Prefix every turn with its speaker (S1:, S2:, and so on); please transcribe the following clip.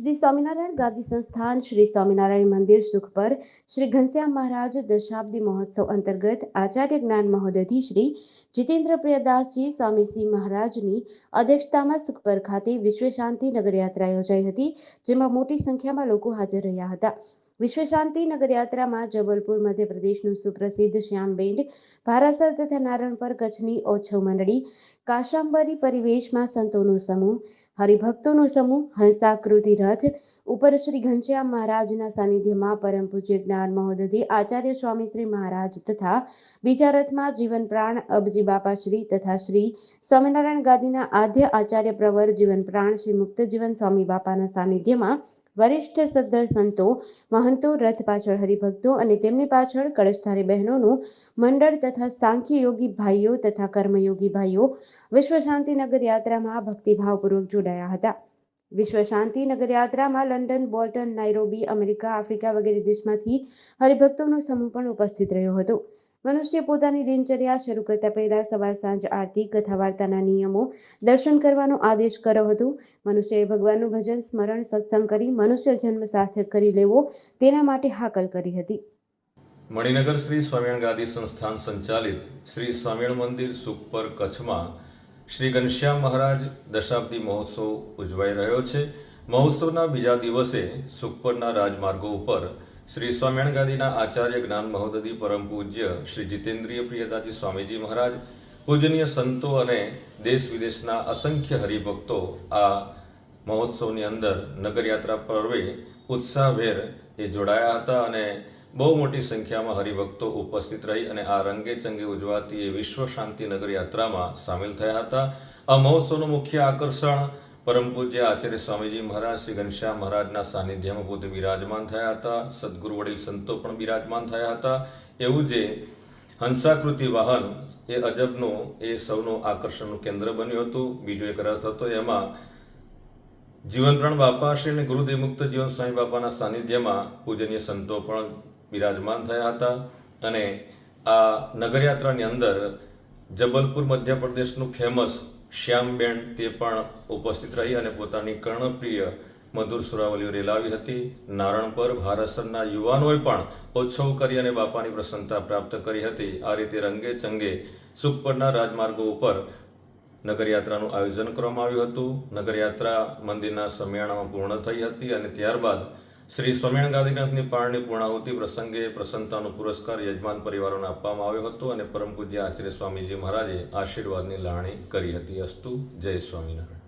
S1: શ્રી સ્વામિનારાયણ ગાદી સંસ્થાન, શ્રી સ્વામિનારાયણ મંદિર સુખ પર શ્રી ઘનશ્યામ મહારાજ દશાબ્દી મહોત્સવ અંતર્ગત આચાર્ય જ્ઞાન મહોદયથી શ્રી જીતેન્દ્ર પ્રિયદાસજી સ્વામીશ્રી મહારાજની અધ્યક્ષતામાં સુખપર ખાતે વિશ્વ શાંતિ નગરયાત્રા યોજાઈ હતી, જેમાં મોટી સંખ્યામાં લોકો હાજર રહ્યા હતા. વિશ્વ શાંતિ નગર યાત્રામાં જબલપુર, મધ્યપ્રદેશનું સુપ્રસિદ્ધ શ્યામ બેન્ડ ભારાસર તથા નારણપર કચ્છની ઓછવ મંડળી, કાશાંબરી પરિવેશમાં સંતોનો સમૂહ હરિભક્તોનો સમૂહ હંસાકૃતિ રથ ઉપર શ્રી ઘનશ્યામ મહારાજના સાનિધ્યમાં પરમ પૂજ્ય જ્ઞાન મહોદધિ આચાર્ય સ્વામી શ્રી મહારાજ તથા બીજા રથમાં જીવન પ્રાણ અબજી બાપા શ્રી તથા શ્રી સ્વામિનારાયણ ગાદીના આદ્ય આચાર્ય પ્રવર જીવન પ્રાણ શ્રી મુક્ત જીવન સ્વામી બાપાના સાનિધ્યમાં વરિષ્ઠ સદ્ધર સંતો, મહંતો, રથ પાછળ હરિભક્તો અને તેમની પાછળ કળશધારી બહેનોનું મંડળ તથા સાંખ્ય યોગી ભાઈઓ તથા કર્મયોગી ભાઈઓ વિશ્વ શાંતિનગર યાત્રામાં ભક્તિભાવપૂર્વક જોડાયા. હતા. વિશ્વ શાંતિનગર યાત્રામાં London, Bolton, Nairobi, America, Africa વગેરે દેશમાંથી હરિભક્તોનો સમૂહ પણ ઉપસ્થિત રહ્યો હતો. મનુષ્ય પોતાની દિનચર્યા શરૂ કરતા પહેલા સવાર સાંજ આરતી કથા વાર્તાના નિયમો દર્શન કરવાનો આદેશ કર્યો હતો. મનુષ્યએ ભગવાનનું ભજન, સ્મરણ, સત્સંગ કરી મનુષ્ય જન્મ સાર્થક કરી લેવો તેના માટે હાકલ કરી હતી.
S2: મણિનગર શ્રી સ્વામિનારાયણ ગાદી સંસ્થાન સંચાલિત શ્રી સ્વામિનારાયણ મંદિર સુખપર કચ્છમાં શ્રી ઘનશ્યામ મહારાજ દશાબ્દી મહોત્સવ ઉજવાઈ રહ્યો છે. મહોત્સવના બીજા દિવસે સુખપરના રાજમાર્ગો ઉપર શ્રી સ્વામિયાણ ગાદીના આચાર્ય જ્ઞાન મહોદધિ પરમ પૂજ્ય શ્રી જીતેન્દ્રિય પ્રિયદાજી સ્વામીજી મહારાજ, પૂજનીય સંતો અને દેશ વિદેશના અસંખ્ય હરિભક્તો આ મહોત્સવની અંદર નગરયાત્રા પર્વે ઉત્સાહભેર એ જોડાયા હતા અને બહુ મોટી સંખ્યામાં હરિભક્તો ઉપસ્થિત રહી અને આ રંગે ચંગે ઉજવાતી એ વિશ્વ શાંતિનગર યાત્રામાં સામેલ થયા હતા. આ મહોત્સવનું મુખ્ય આકર્ષણ પરમ પૂજ્ય આચાર્ય સ્વામીજી મહારાજ, શ્રી ઘનશ્યામ મહારાજના સાનિધ્યમાં પોતે બિરાજમાન થયા હતા. સદગુરુ વડીલ સંતો પણ બિરાજમાન થયા હતા. એવું જે હંસાકૃતિ વાહન એ અજબનું, એ સૌનું આકર્ષણનું કેન્દ્ર બન્યું હતું. બીજો એક રથ હતો એમાં જીવનપ્રાણ બાપા શ્રી અને ગુરુદેવ મુક્ત જીવન સ્વામી બાપાના સાનિધ્યમાં પૂજનીય સંતો પણ બિરાજમાન થયા હતા અને આ નગરયાત્રાની અંદર જબલપુર મધ્યપ્રદેશનું ફેમસ શ્યામબેન તે પણ ઉપસ્થિત રહી અને પોતાની કર્ણપ્રિય મધુર સુરાવલીઓ રેલાવી હતી. નારણ પર ભારતસરના યુવાનોએ પણ ઉત્સવ કરી અને બાપાની પ્રસન્નતા પ્રાપ્ત કરી હતી. આ રીતે રંગે ચંગે સુખપરના રાજમાર્ગો ઉપર નગરયાત્રાનું આયોજન કરવામાં આવ્યું હતું. નગરયાત્રા મંદિરના સમિયાણામાં પૂર્ણ થઈ હતી અને ત્યારબાદ શ્રી સ્વામિનારાયણ ગાંધીનાથની પાળની પૂર્ણાહુતિ પ્રસંગે પ્રસન્નતાનો પુરસ્કાર યજમાન પરિવારોને આપવામાં આવ્યો હતો અને પરમ પૂજ્ય આચાર્ય સ્વામીજી મહારાજે આશીર્વાદની લાણી કરી હતી. અસ્તુ જય સ્વામિનારાયણ.